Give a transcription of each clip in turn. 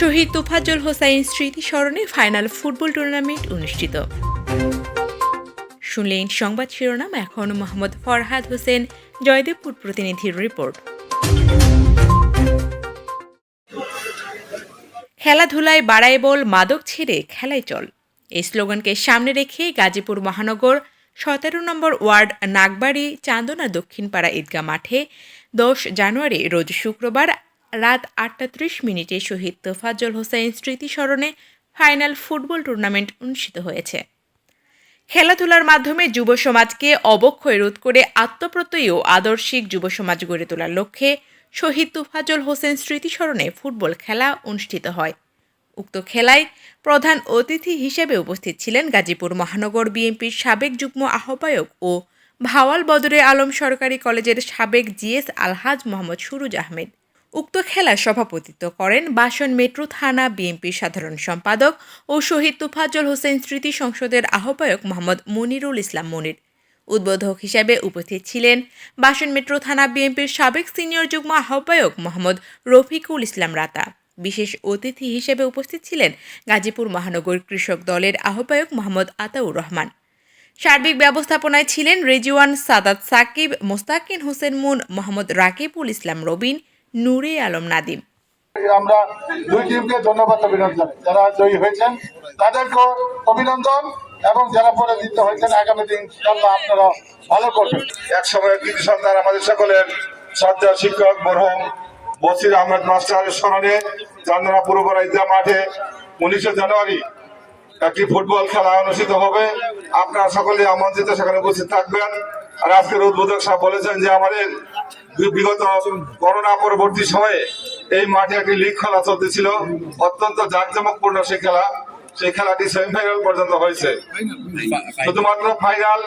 শহীদ তোফাজ্জল হোসাইন স্মৃতি স্মরণে final football tournament অনুষ্ঠিত। শুনলেন সংবাদ শিরোনাম, এখন মোহাম্মদ ফরহাদ হোসেন, জয়দেবপুর প্রতিনিধির রিপোর্ট। খেলাধুলায় বাড়ায় বল, মাদক ছেড়ে খেলায় চল। এই স্লোগানকে সামনে রেখে গাজীপুর মহানগর সতেরো নম্বর ওয়ার্ড নাগবাড়ি চান্দনা দক্ষিণপাড়া ঈদগাহ মাঠে দশ জানুয়ারি, রোজ শুক্রবার রাত আটটা ত্রিশ মিনিটে শহীদ তোফাজ্জল হোসাইন স্মৃতি স্মরণে ফাইনাল ফুটবল টুর্নামেন্ট অনুষ্ঠিত হয়েছে। খেলাধুলার মাধ্যমে যুব সমাজকে অবক্ষয় রোধ করে আত্মপ্রত্যয়ী ও আদর্শিক যুব সমাজ গড়ে তোলার লক্ষ্যে শহীদ তুফাজল হোসেন স্মৃতিস্মরণে ফুটবল খেলা অনুষ্ঠিত হয়। উক্ত খেলায় প্রধান অতিথি হিসেবে উপস্থিত ছিলেন গাজীপুর মহানগর বিএনপির সাবেক যুগ্ম আহ্বায়ক ও ভাওয়াল বদরে আলম সরকারি কলেজের সাবেক জিএস আলহাজ মোহাম্মদ সুরুজ আহমেদ। উক্ত খেলায় সভাপতিত্ব করেন বাসন মেট্রো থানা বিএনপির সাধারণ সম্পাদক ও শহীদ তুফাজল হোসেন স্মৃতি সংসদের আহ্বায়ক মোহাম্মদ মনিরুল ইসলাম মনির। উদ্বোধক হিসেবে উপস্থিত ছিলেন বাসন মেট্রো থানা বিএনপির সাবেক সিনিয়র যুগ্ম আহ্বায়ক মোহাম্মদ রফিকুল ইসলাম রাতা। বিশেষ অতিথি হিসেবে উপস্থিত ছিলেন গাজীপুর মহানগর কৃষক দলের আহ্বায়ক মোহাম্মদ আতাউর রহমান। সার্বিক ব্যবস্থাপনায় ছিলেন রেজিওয়ান সাদাত সাকিব, মোস্তাকিন হোসেন মুন, মোহাম্মদ রাকিবুল ইসলাম রবিন নূরে আলম নাদিম। আমরা দুই টিমকে ধন্যবাদ অভিনন্দন যারা জয়ী হয়েছেন, তাদেরকেও অভিনন্দন এবং যারা পরে পরাজিত হয়েছেন, আগামী দিন ইনশাল্লাহ আপনারা ভালো করবেন। এক সময়ের কৃতি সন্তান আমাদের সকলের শ্রদ্ধা শিক্ষক মরহুম বসির আহমেদ মাস্টারের স্মরণে চন্দনা পুরোপাড়া ঈদগাহ মাঠে উনিশে জানুয়ারি একটি ফুটবল খেলা অনুষ্ঠিত হবে। আপনারা সকলে আমন্ত্রিত সেখানে উপস্থিত থাকবেন। আর আজকের উদ্বোধক সাহেব বলেছেন যে আমাদের বিগত করোনা পরবর্তী সময়ে এই মাঠে একটি লিগ খেলা চলতেছিল, অত্যন্ত জাঁকজমকপূর্ণ সেই খেলা। সেই খেলাটি সেমিফাইনাল পর্যন্ত হয়েছে। শুধুমাত্র ফাইনাল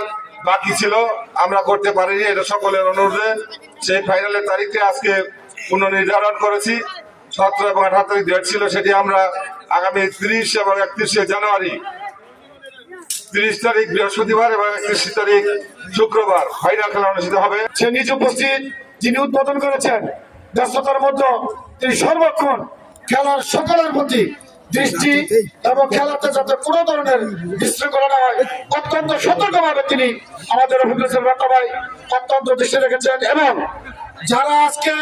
বাকি ছিল, আমরা করতে পারিনি, এটা সকলের অনুরোধে। সেই ফাইনালের তারিখটি আজকে পুনর্নির্ধারণ করেছি। সতেরো এবং আঠারো তারিখ ডেট ছিল, সেটি আমরা আগামী ত্রিশ এবং একত্রিশে জানুয়ারি তিরিশ তারিখ, বৃহস্পতিবার এবং একত্রিশ তারিখ, শুক্রবার। ফাইনাল খেলা অনুষ্ঠিত হবে। সে নিজ উপস্থিত যিনি উদ্বোধন করেছেন, ব্যস্ততার মধ্যে তিনি সর্বক্ষণ খেলার সকলের প্রতি দৃষ্টি এবং খেলাতে যাতে কোনো ধরনের বিশৃঙ্খলা না হয়, অত্যন্ত সতর্কভাবে তিনি আমাদের অভিজ্ঞতা রক্ষা ভাই অত্যন্ত দৃষ্টি রেখেছেন এবং যারা আজকে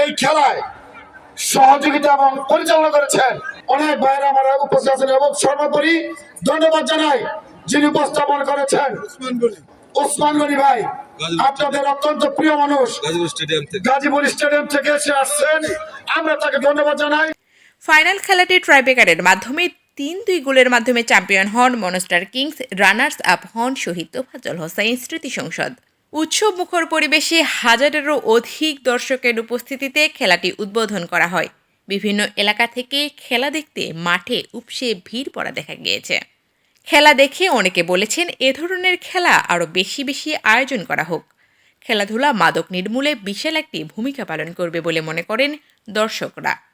এই খেলায় সহযোগিতা এবং পরিচালনা করেছেন, অনেক ভাইরা আমরা উপস্থিত আছেন এবং সর্বোপরি ধন্যবাদ জানাই। যিনি উপস্থাপন করেছেন ওসমান গনি। ভাই আপনাদের অত্যন্ত প্রিয় মানুষ। গাজীপুর স্টেডিয়াম থেকে। গাজীপুর স্টেডিয়াম থেকে এসে আসছেন। আমরা তাকে ধন্যবাদ জানাই। ফাইনাল খেলাটি ট্রাইবেকারের মাধ্যমে তিন দুই গোলের মাধ্যমে চ্যাম্পিয়ন হন মনস্টার কিংস রানার্স আপ হন শহীদ তোফাজল হোসাইন স্মৃতি সংসদ। উৎসব মুখর পরিবেশে হাজারেরও অধিক দর্শকের উপস্থিতিতে খেলাটি উদ্বোধন করা হয়। বিভিন্ন এলাকা থেকে খেলা দেখতে মাঠে উপসে ভিড় পড়া দেখা গিয়েছে। খেলা দেখে অনেকে বলেছেন এ ধরনের খেলা আরও বেশি বেশি আয়োজন করা হোক। খেলাধুলা মাদক নির্মূলে বিশাল একটি ভূমিকা পালন করবে বলে মনে করেন দর্শকরা।